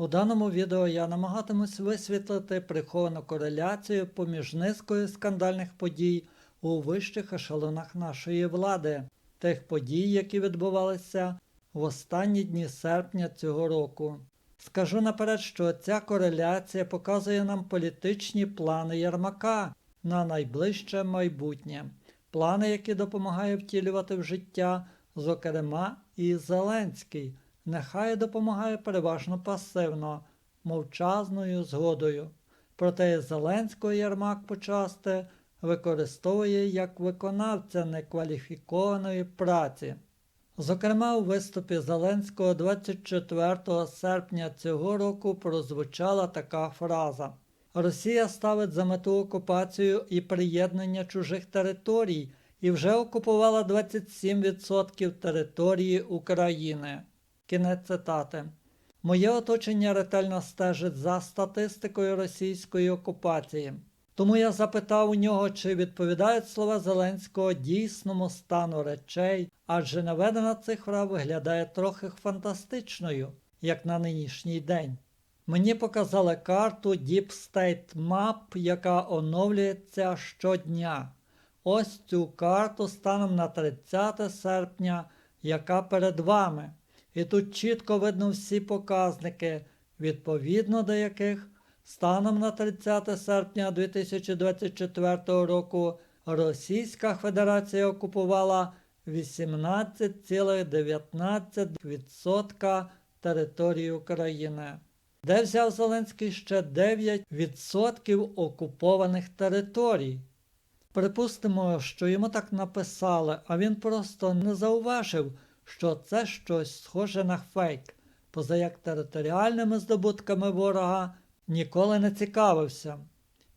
У даному відео я намагатимусь висвітлити приховану кореляцію поміж низкою скандальних подій у вищих ешелонах нашої влади, тих подій, які відбувалися в останні дні серпня цього року. Скажу наперед, що ця кореляція показує нам політичні плани Єрмака на найближче майбутнє, плани, які допомагає втілювати в життя, зокрема, і Зеленський, нехай допомагає переважно пасивно, мовчазною згодою. Проте Зеленського Єрмак почасти використовує як виконавця некваліфікованої праці. Зокрема, у виступі Зеленського 24 серпня цього року прозвучала така фраза: Росія ставить за мету окупацію і приєднання чужих територій і вже окупувала 27% території України. Кінець цитати. Моє оточення ретельно стежить за статистикою російської окупації. Тому я запитав у нього, чи відповідають слова Зеленського дійсному стану речей, адже наведена цифра виглядає трохи фантастичною, як на нинішній день. Мені показали карту Deep State Map, яка оновлюється щодня. Ось цю карту станом на 30 серпня, яка перед вами. І тут чітко видно всі показники, відповідно до яких станом на 30 серпня 2024 року Російська Федерація окупувала 18,19% території України, де взяв Зеленський ще 9% окупованих територій. Припустимо, що йому так написали, а він просто не зауважив, що це щось схоже на фейк, поза як територіальними здобутками ворога ніколи не цікавився.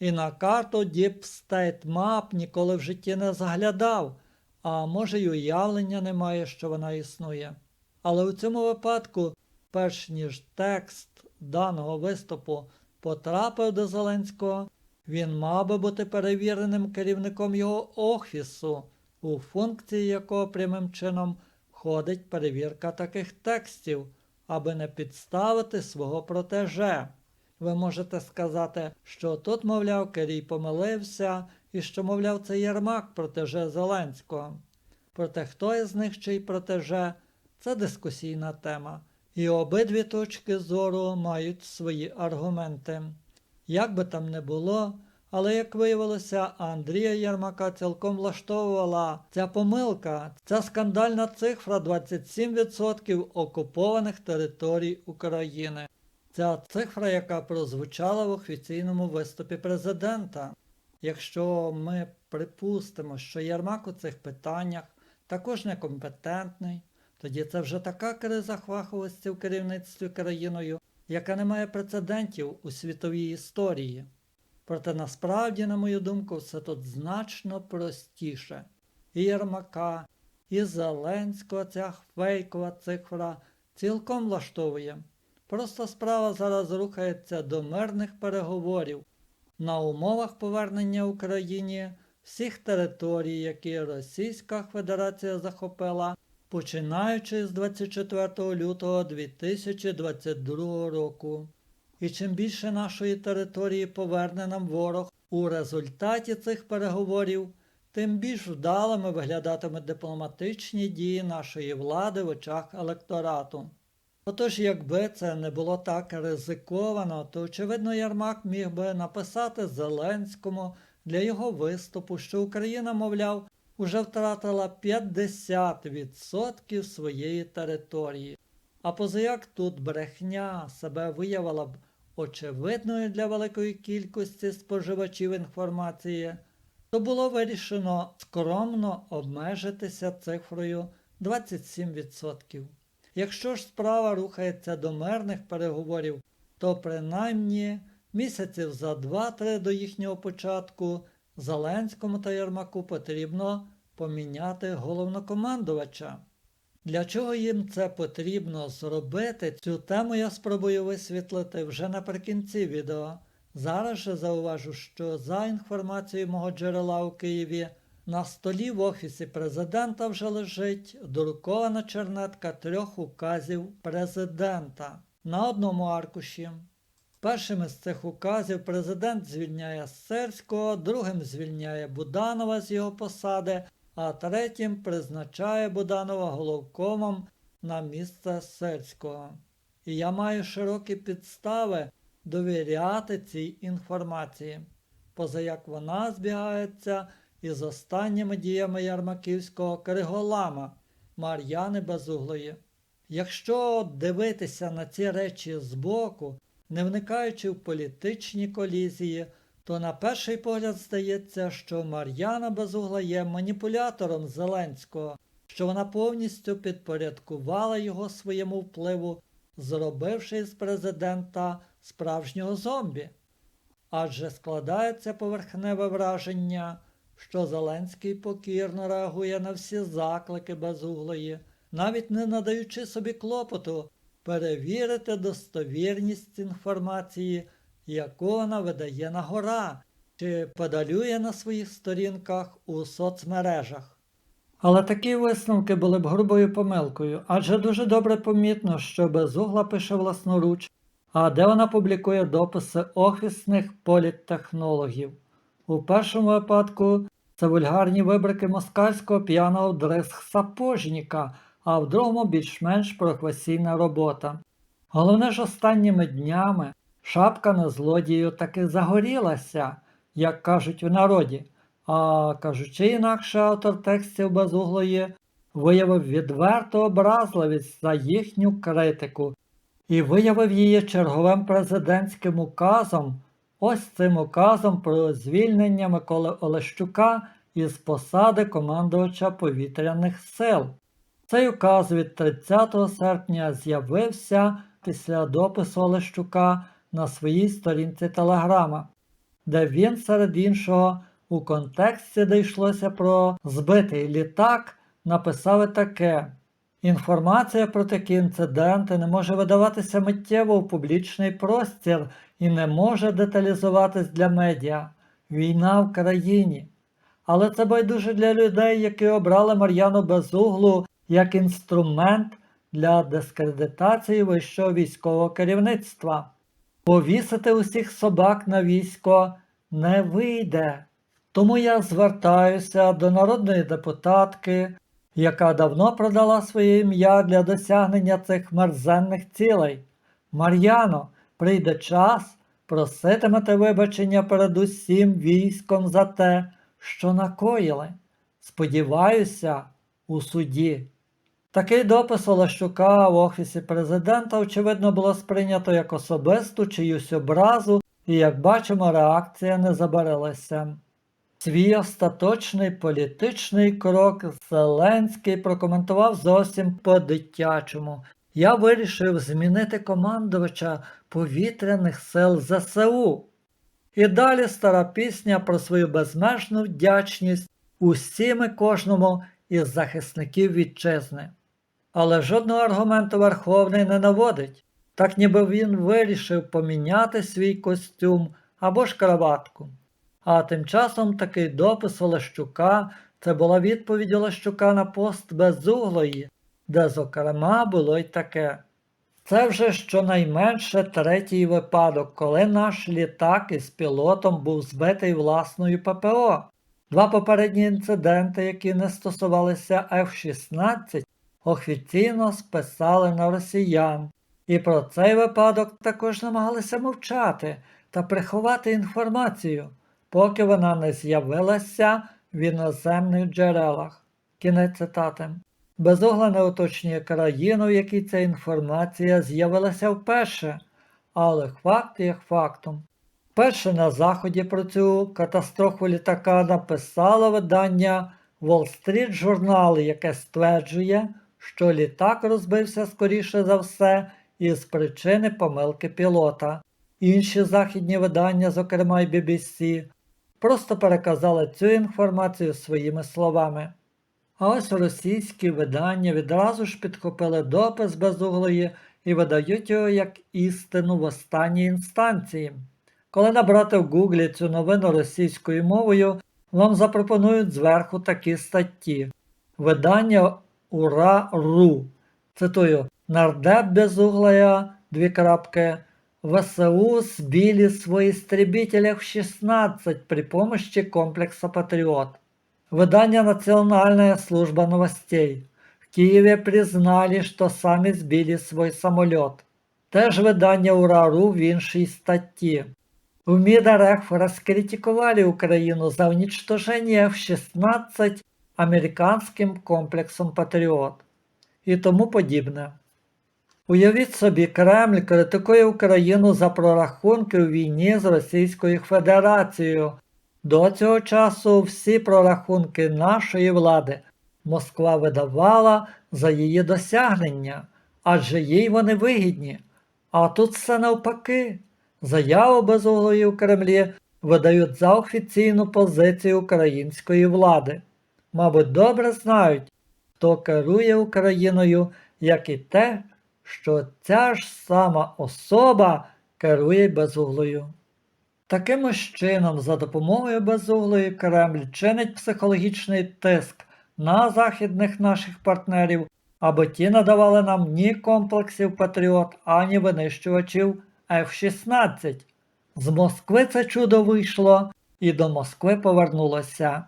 І на карту Deep State Map ніколи в житті не заглядав, а може й уявлення немає, що вона існує. Але у цьому випадку, перш ніж текст даного виступу потрапив до Зеленського, він мав би бути перевіреним керівником його офісу, у функції якого прямим чином входить перевірка таких текстів, аби не підставити свого протеже. Ви можете сказати, що тут, мовляв, Керій помилився, і що, мовляв, це Єрмак протеже Зеленського. Проте хто із них чий протеже це дискусійна тема, і обидві точки зору мають свої аргументи. Як би там не було, але як виявилося, Андрія Єрмака цілком влаштовувала ця помилка, ця скандальна цифра 27% окупованих територій України. Ця цифра, яка прозвучала в офіційному виступі президента. Якщо ми припустимо, що Єрмак у цих питаннях також некомпетентний, тоді це вже така криза хваховості в керівництві країною, яка не має прецедентів у світовій історії. Проте насправді, на мою думку, все тут значно простіше. І Єрмака, і Зеленського ця фейкова цифра цілком влаштовує. Просто справа зараз рухається до мирних переговорів на умовах повернення Україні всіх територій, які Російська Федерація захопила, починаючи з 24 лютого 2022 року. І чим більше нашої території поверне нам ворог у результаті цих переговорів, тим більш вдалими виглядатимуть дипломатичні дії нашої влади в очах електорату. Отож, якби це не було так ризиковано, то очевидно Ярмак міг би написати Зеленському для його виступу, що Україна, мовляв, уже втратила 50% своєї території. А позаяк тут брехня себе виявила б очевидною для великої кількості споживачів інформації, то було вирішено скромно обмежитися цифрою 27%. Якщо ж справа рухається до мирних переговорів, то принаймні місяців за 2-3 до їхнього початку Зеленському та Єрмаку потрібно поміняти головнокомандувача. Для чого їм це потрібно зробити? Цю тему я спробую висвітлити вже наприкінці відео. Зараз же зауважу, що за інформацією мого джерела у Києві на столі в офісі президента вже лежить друкована чернетка трьох указів президента. на одному аркуші. Першим із цих указів президент звільняє Сирського, другим звільняє Буданова з його посади, а третім призначає Буданова головкомом на місце Сирського. І я маю широкі підстави довіряти цій інформації, поза як вона збігається із останніми діями Ярмаківського Криголама Мар'яни Безуглої. Якщо дивитися на ці речі збоку, не вникаючи в політичні колізії, то на перший погляд здається, що Мар'яна Безугла є маніпулятором Зеленського, що вона повністю підпорядкувала його своєму впливу, зробивши з президента справжнього зомбі. Адже складається поверхневе враження, що Зеленський покірно реагує на всі заклики безуглої, навіть не надаючи собі клопоту перевірити достовірність інформації, яку вона видає на гора, чи подалює на своїх сторінках у соцмережах. Але такі висновки були б грубою помилкою, адже дуже добре помітно, що Безугла пише власноруч, а де вона публікує дописи офісних політтехнологів. У першому випадку це вульгарні вибрики москальського п'яного дресх-сапожника, а в другому більш-менш професійна робота. Головне ж останніми днями шапка на злодію таки загорілася, як кажуть у народі, а кажучи інакше, автор текстів безуглої виявив відверту образливість за їхню критику і виявив її черговим президентським указом, ось цим указом про звільнення Миколи Олещука із посади командувача повітряних сил. Цей указ від 30 серпня з'явився після допису Олещука на своїй сторінці Телеграма, де він, серед іншого, у контексті, де йшлося про збитий літак, написав таке. Інформація про такі інциденти не може видаватися миттєво в публічний простір і не може деталізуватись для медіа. Війна в країні. Але це байдуже для людей, які обрали Мар'яну Безуглу як інструмент для дискредитації вищого військового керівництва. Повісити усіх собак на військо не вийде. Тому я звертаюся до народної депутатки, яка давно продала своє ім'я для досягнення цих мерзенних цілей. Мар'яно, прийде час, проситимете вибачення перед усім військом за те, що накоїли. Сподіваюся, у суді. Такий допис Олещука в Офісі президента, очевидно, було сприйнято як особисту чиюсь образу, і, як бачимо, реакція не забарилася. Свій остаточний політичний крок Зеленський прокоментував зовсім по-дитячому. Я вирішив змінити командувача повітряних сил ЗСУ. І далі стара пісня про свою безмежну вдячність усім і кожному із захисників вітчизни. Але жодного аргументу Верховний не наводить, так ніби він вирішив поміняти свій костюм або ж краватку. А тим часом такий допис Олещука це була відповідь Олещука на пост безуглої, де, зокрема, було й таке. Це вже щонайменше третій випадок, коли наш літак із пілотом був збитий власною ППО. Два попередні інциденти, які не стосувалися F-16, офіційно списали на росіян, і про цей випадок також намагалися мовчати та приховати інформацію, поки вона не з'явилася в іноземних джерелах. Кінець цитати. Безугла не уточнює країну, в якій ця інформація з'явилася вперше, але факт є фактом. Перше на Заході про цю катастрофу літака написало видання Wall Street Journal, яке стверджує, що літак розбився скоріше за все із причини помилки пілота. Інші західні видання, зокрема й BBC, просто переказали цю інформацію своїми словами. А ось російські видання відразу ж підхопили допис безуглої і видають його як істину в останній інстанції. Коли набрати в Гуглі цю новину російською мовою, вам запропонують зверху такі статті. Видання Ура.ру. Цитую, нардеп безуглая дві крапки, ВСУ сбили свой истребитель F-16 при помощи комплекса «Патриот». Выдание «Национальная служба новостей». В Киеве признали, что сами сбили свой самолет. Теж видання УРАРУ в іншій статті. В МідРФ розкритикували Україну за уничтожение F-16 американським комплексом Патріот і тому подібне. Уявіть собі, Кремль критикує Україну за прорахунки у війні з Російською Федерацією. До цього часу всі прорахунки нашої влади Москва видавала за її досягнення, адже їй вони вигідні. А тут все навпаки. Заяву безуглої в Кремлі видають за офіційну позицію української влади. Мабуть, добре знають, хто керує Україною, як і те, що ця ж сама особа керує безуглою. Таким чином, за допомогою безуглої Кремль чинить психологічний тиск на західних наших партнерів, аби ті надавали нам ні комплексів Патріот, ані винищувачів F-16. З Москви це чудо вийшло і до Москви повернулося.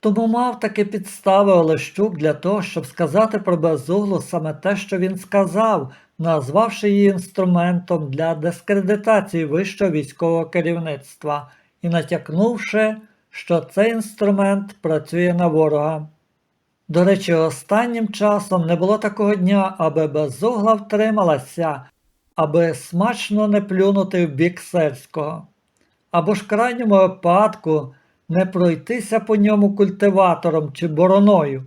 Тому мав таки підстави Олещук для того, щоб сказати про безуглу саме те, що він сказав, назвавши її інструментом для дискредитації вищого військового керівництва і натякнувши, що цей інструмент працює на ворога. До речі, останнім часом не було такого дня, аби безугла втрималася, аби смачно не плюнути в бік сельського, або ж крайньому випадку не пройтися по ньому культиватором чи бороною.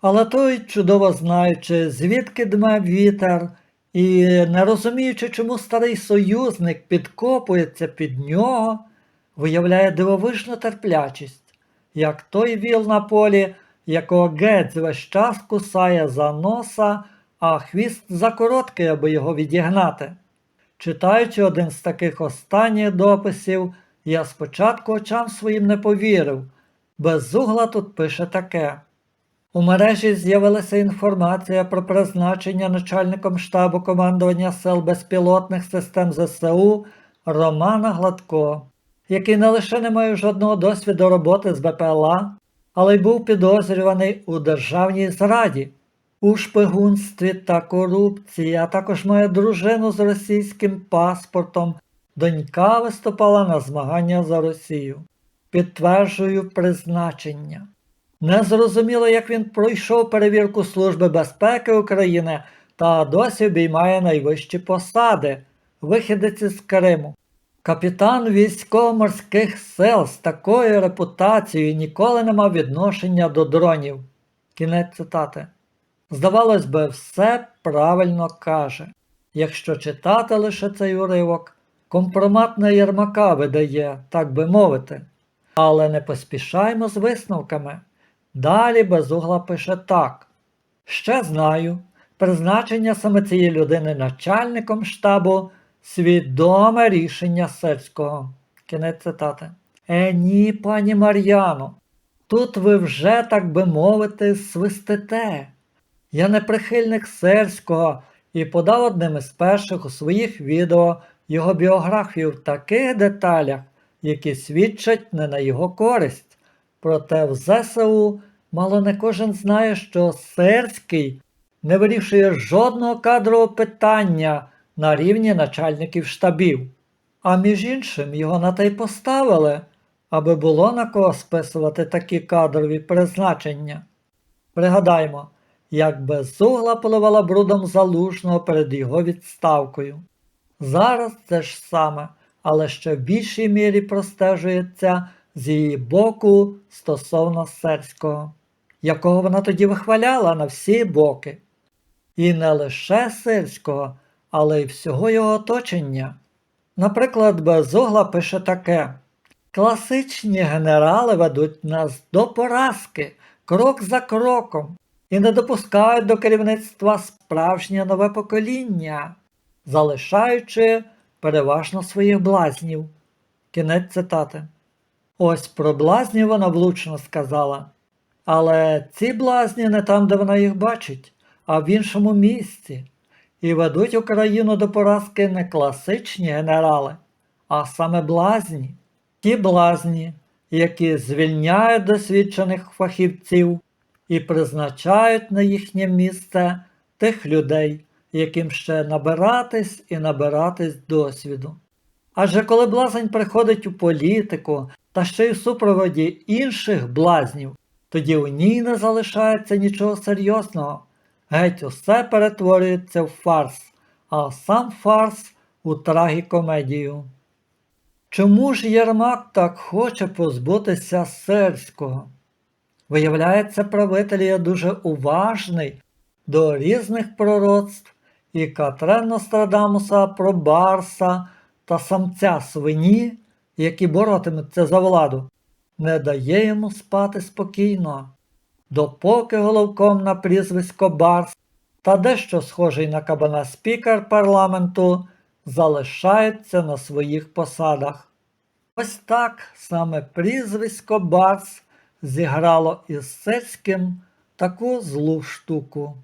Але той, чудово знаючи, звідки дме вітер, і не розуміючи, чому старий союзник підкопується під нього, виявляє дивовижну терплячість, як той віл на полі, якого гець весь час кусає за носа, а хвіст закороткий, аби його відігнати. Читаючи один з таких останніх дописів, я спочатку очам своїм не повірив. Безугла тут пише таке. У мережі з'явилася інформація про призначення начальником штабу командування сил безпілотних систем ЗСУ Романа Гладко, який не лише не має жодного досвіду роботи з БПЛА, але й був підозрюваний у державній зраді, у шпигунстві та корупції, а також має дружину з російським паспортом. Донька виступала на змагання за Росію. Підтверджую призначення. Незрозуміло, як він пройшов перевірку Служби безпеки України та досі обіймає найвищі посади, вихідець із Криму. Капітан військово-морських сил з такою репутацією ніколи не мав відношення до дронів. Кінець цитати. Здавалось би, все правильно каже. Якщо читати лише цей уривок, компромат на Єрмака видає, так би мовити. Але не поспішаймо з висновками. Далі Безугла пише так. Ще знаю, призначення саме цієї людини начальником штабу свідоме рішення сельського. Кінець цитати. Е, ні, пані Мар'яно, тут ви вже, так би мовити, свистите. Я не прихильник сельського і подав одним із перших у своїх відео його біографію в таких деталях, які свідчать не на його користь. Проте в ЗСУ мало не кожен знає, що Сирський не вирішує жодного кадрового питання на рівні начальників штабів. А між іншим його на те й поставили, аби було на кого списувати такі кадрові призначення. Пригадаймо, як безугла поливала брудом залужного перед його відставкою. Зараз це ж саме, але ще в більшій мірі простежується з її боку стосовно Серського, якого вона тоді вихваляла на всі боки. І не лише Сирського, але й всього його оточення. Наприклад, Безугла пише таке: Класичні генерали ведуть нас до поразки крок за кроком і не допускають до керівництва справжнє нове покоління, залишаючи переважно своїх блазнів. Кінець цитати. Ось про блазнів вона влучно сказала. Але ці блазні не там, де вона їх бачить, а в іншому місці. І ведуть Україну до поразки не класичні генерали, а саме блазні. Ті блазні, які звільняють досвідчених фахівців і призначають на їхнє місце тих людей, яким ще набиратись і набиратись досвіду. Адже коли блазень приходить у політику та ще й у супроводі інших блазнів, тоді у ній не залишається нічого серйозного. Геть усе перетворюється в фарс, а сам фарс у трагікомедію. Чому ж Єрмак так хоче позбутися Сирського? Виявляється, правитель є дуже уважний до різних пророцтв і Катрен Нострадамуса про Барса та самця свині, які боротимуться за владу, не дає йому спати спокійно, допоки головком на прізвисько Барс та дещо схожий на кабана спікер парламенту залишається на своїх посадах. Ось так саме прізвисько Барс зіграло із Сирським таку злу штуку.